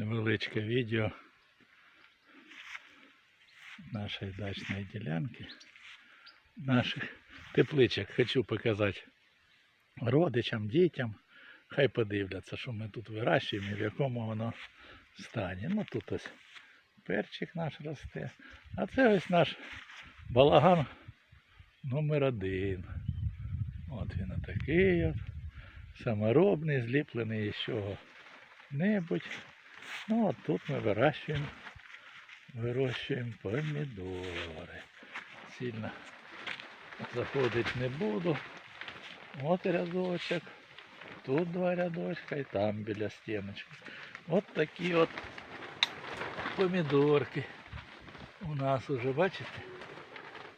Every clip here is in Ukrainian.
невеличке відео нашої дачної ділянки, наших тепличок. Хочу показати родичам, дітям. Хай подивляться, що ми тут вирощуємо і в якому воно стані. Ну тут ось перчик наш росте. А це ось наш балаган номер один. От він отакий от. Саморобний, зліплений із чого-небудь. Ну от тут ми вирощуємо, вирощуємо помідори. Сильно заходити не буду. От рядочок. Тут два рядочка і там біля стіночки. От такі от помідорки. У нас уже бачите?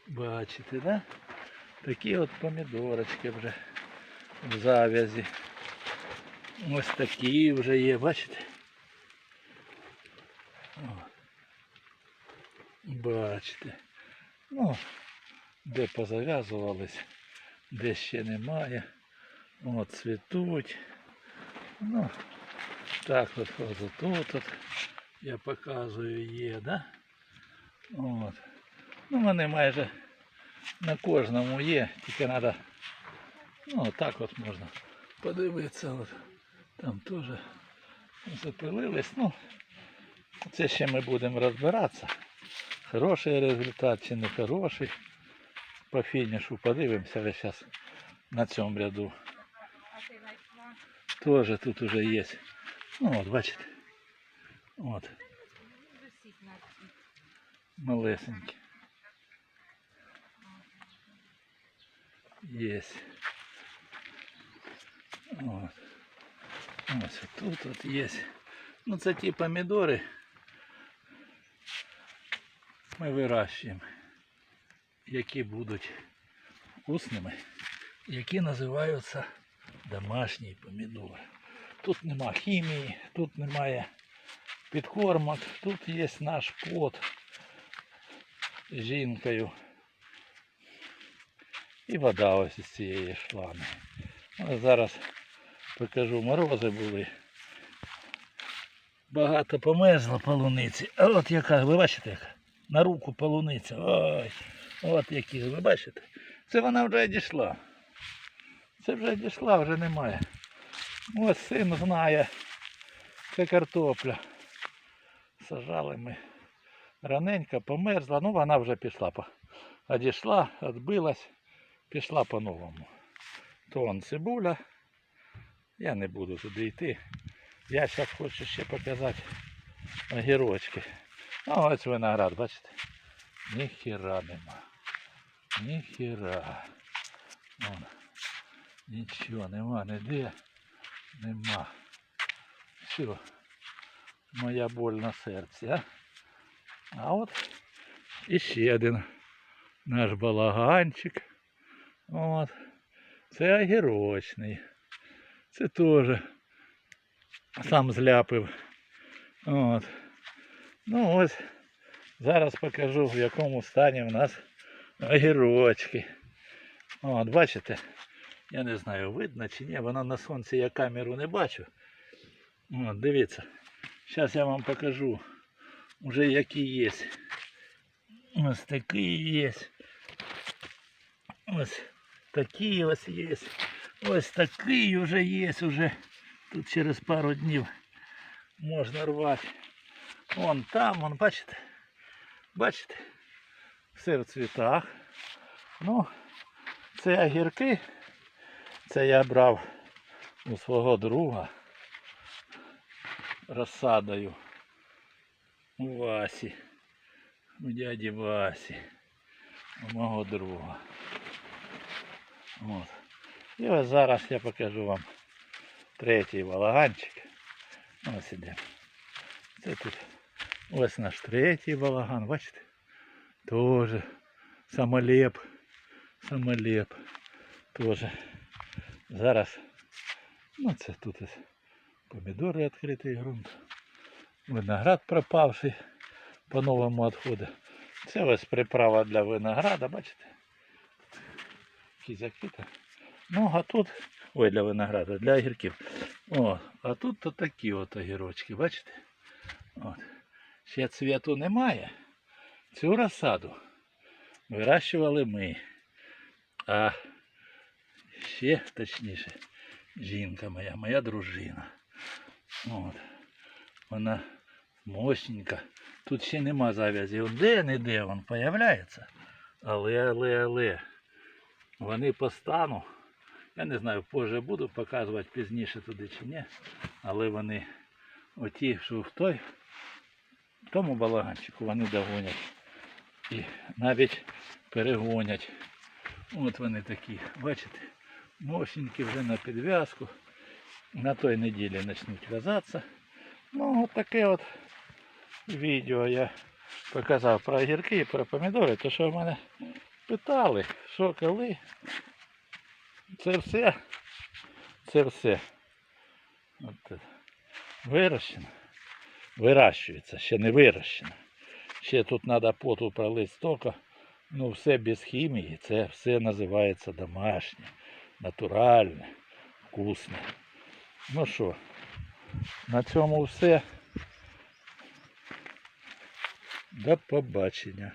Бачите, да? Такі от помідорочки вже в завязі. Ось такі вже є, бачите? Бачите. Ну, де позав'язувались, де ще немає. От цвітуть. Ну, так от тут от, я показую є, да? От. Ну, вони майже на кожному є, тільки треба, ну, так от можна подивитися. От. Там теж запилились. Ну, це ще ми будемо розбиратися. Хороший результат чи не хороший. По фінішу подивимося ви зараз на цьому ряду. А ти знайшла? Тоже тут уже є. Ну от, бачите. От, Висить на цій. малесенькі. Є. От. Ось тут от є. Ну це ті помідори. Ми вирощуємо, які будуть вкусними, які називаються домашні помідори. Тут нема хімії, тут немає підкормок, тут є наш плод з жінкою. І вода ось із цієї шлами. Ось зараз покажу, морози були. Багато померзло полуниці. А от яка, ви бачите, яка? На руку полуниця. Ой, от які, ви бачите? Це вона вже дійшла. Це вже дійшла, вже немає. Ось син знає. Це картопля. Сажали ми. Раненько померзла, ну вона вже пішла. Одійшла, відбилась, пішла по-новому. То он цибуля. Я не буду туди йти. Я зараз хочу ще показати огірочки. А ось виноград, бачите? Ніхіра нема. Ніхіра. Вон. Нічого нема, ніде нема. Все. Моя боль на серці, а? А от іще один наш балаганчик. От. Це огірочний. Це теж сам зляпив. От. Ну ось. Зараз покажу в якому стані в нас огірочки. От, бачите? Я не знаю, видно чи ні, воно на сонці я камеру не бачу. От, дивіться. Зараз я вам покажу вже які є. Ось такі є. Ось такі ось є. Ось такий вже є уже. Тут через пару днів можна рвати. Вон там, вон, бачите? Бачите? Все в цвітах. Ну, це огірки. Це я брав у свого друга розсадою у Васі, у дяді Васі, у мого друга. От. І ось зараз я покажу вам третій балаганчик. Ось іде. Це тут ось наш третій балаган, бачите? Тоже самолеп. Самолеп. Тоже. Зараз. Ну це тут помідори відкритий ґрунт. Виноград пропавший по новому відходу. Це ось приправа для винограда, бачите? Кізяки то. Ну, а тут, ой, для винограда, для огірків. О, а тут то такі от огірочки, бачите? От. Ще цвіту немає. Цю розсаду вирощували ми. А ще точніше, жінка моя, моя дружина. От. Вона мощненька. Тут ще нема зав'язі. Он де-не-де він появляється. Але, але, але. Вони по стану. Я не знаю, позже буду показувати пізніше туди чи ні. Але вони оті, що в той, тому балаганчику вони догонять. І навіть перегонять. От вони такі, бачите, мощенькі вже на підв'язку. На той неділі почнуть в'язатися. Ну, от таке от відео я показав про огірки і про помідори, то що в мене питали, що коли. Це все. Це все. От. Вирощено. Вирощується, ще не вирощено. Ще тут треба поту пролити стока. Ну, все без хімії, це все називається домашнє, натуральне, вкусне. Ну що, на цьому все. До побачення.